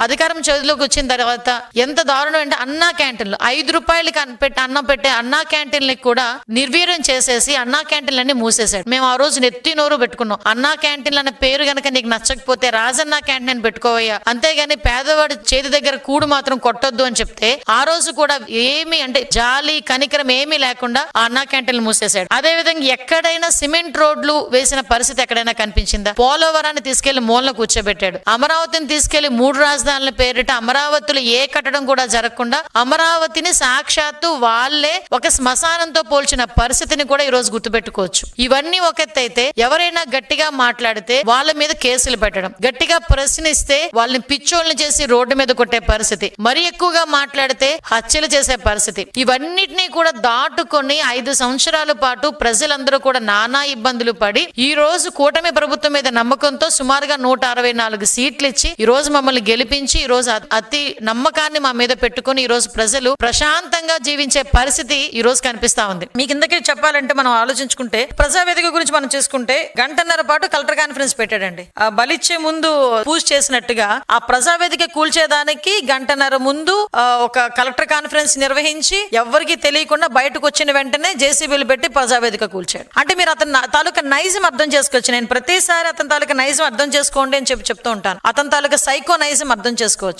అధికారం చేతిలోకి వచ్చిన తర్వాత ఎంత దారుణం అంటే అన్నా క్యాంటీన్లు. ఐదు రూపాయలకి అనిపెట్టి అన్నం పెట్టే అన్నా క్యాంటీన్లకి కూడా నిర్వీర్యం చేసేసి అన్నా క్యాంటీన్లన్నీ మూసేశాడు. మేము ఆ రోజు నెత్తి నోరు పెట్టుకున్నాం. అన్నా క్యాంటీన్లు అనే పేరు గనక నీకు నచ్చకపోతే రాజన్న క్యాంటీన్ అని పెట్టుకోవయ్యా. అంతేగాని పేదవాడి చేతి దగ్గర కూడు మాత్రం కొట్టొద్దు అని చెప్తే ఆ రోజు కూడా ఏమి అంటే జాలి కనికరం ఏమీ లేకుండా ఆ అన్నా క్యాంటీన్లు మూసేశాడు. అదే విధంగా ఎక్కడైనా సిమెంట్ రోడ్లు వేసిన పరిస్థితి ఎక్కడైనా కనిపించిందా? పోలవరాన్ని తీసుకెళ్ళి మూలన కూర్చోబెట్టాడు. అమరావతిని తీసుకెళ్ళి మూడు రాజధానుల పేరిట అమరావతిలో ఏ కట్టడం కూడా జరగకుండా అమరావతిని సాక్షాత్తు వాళ్ళే ఒక శ్మశానంతో పోల్చిన పరిస్థితిని కూడా ఈ రోజు గుర్తుపెట్టుకోవచ్చు. ఇవన్నీ ఒక ఎవరైనా గట్టిగా మాట్లాడితే వాళ్ళ మీద కేసులు పెట్టడం గట్టిగా ప్రశ్నిస్తే వాళ్ళని పిచ్చోళ్ళని చేసి రోడ్డు మీద కొట్టే పరిస్థితి మరి ఎక్కువగా మాట్లాడితే హత్యలు చేసే పరిస్థితి. ఇవన్నిటినీ కూడా దాటుకొని ఐదు సంవత్సరాల పాటు ప్రజలందరూ కూడా నానా ఇబ్బందులు పడి ఈ రోజు కూటమి ప్రభుత్వం మీద నమ్మకంతో సుమారుగా నూట అరవై నాలుగు సీట్లు ఇచ్చి ఈ రోజు మమ్మల్ని గెలిపి ఈ రోజు అతి నమ్మకాన్ని మా మీద పెట్టుకుని ఈ రోజు ప్రజలు ప్రశాంతంగా జీవించే పరిస్థితి ఈ రోజు కనిపిస్తా ఉంది. మీకు ఇందకే చెప్పాలంటే మనం ఆలోచించుకుంటే ప్రజావేదిక గురించి మనం చూసుకుంటే గంటన్నర పాటు కలెక్టర్ కాన్ఫరెన్స్ పెట్టాడండి. ఆ బలిచ్చే ముందు పూజ చేసినట్టుగా ఆ ప్రజావేదిక కూల్చేదానికి గంటన్నర ముందు ఒక కలెక్టర్ కాన్ఫరెన్స్ నిర్వహించి ఎవరికి తెలియకుండా బయటకు వచ్చిన వెంటనే జేసీబీలు పెట్టి ప్రజావేదిక కూల్చాడు. అంటే మీరు అతని తాలూకా నైజం అర్థం చేసుకోవచ్చు. నేను ప్రతిసారి అతని తాలూకా నైజం అర్థం చేసుకోండి అని చెప్పి చెప్తూ ఉంటాను. అతని తాలూకా సైకో నైజం అర్థం చేసుకోవచ్చు.